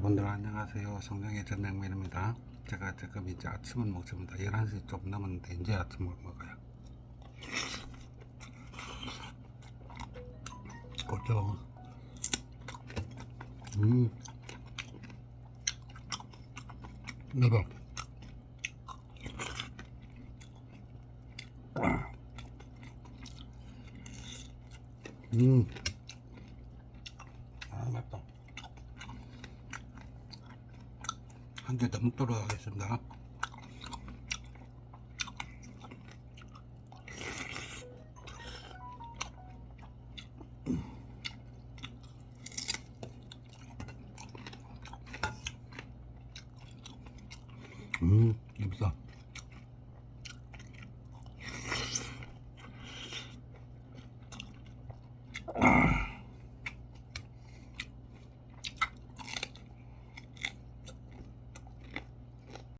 여러분들 안녕하세요. 성령의 전냉면입니다. 제가 지금 이제 아침을 먹습니다. 11시 좀 넘었는데 이제 아침을 먹어요. 그죠? 음. 매워. 음. 아, 맵다. 한 개 더 먹도록 하겠습니다. 음, 맵다.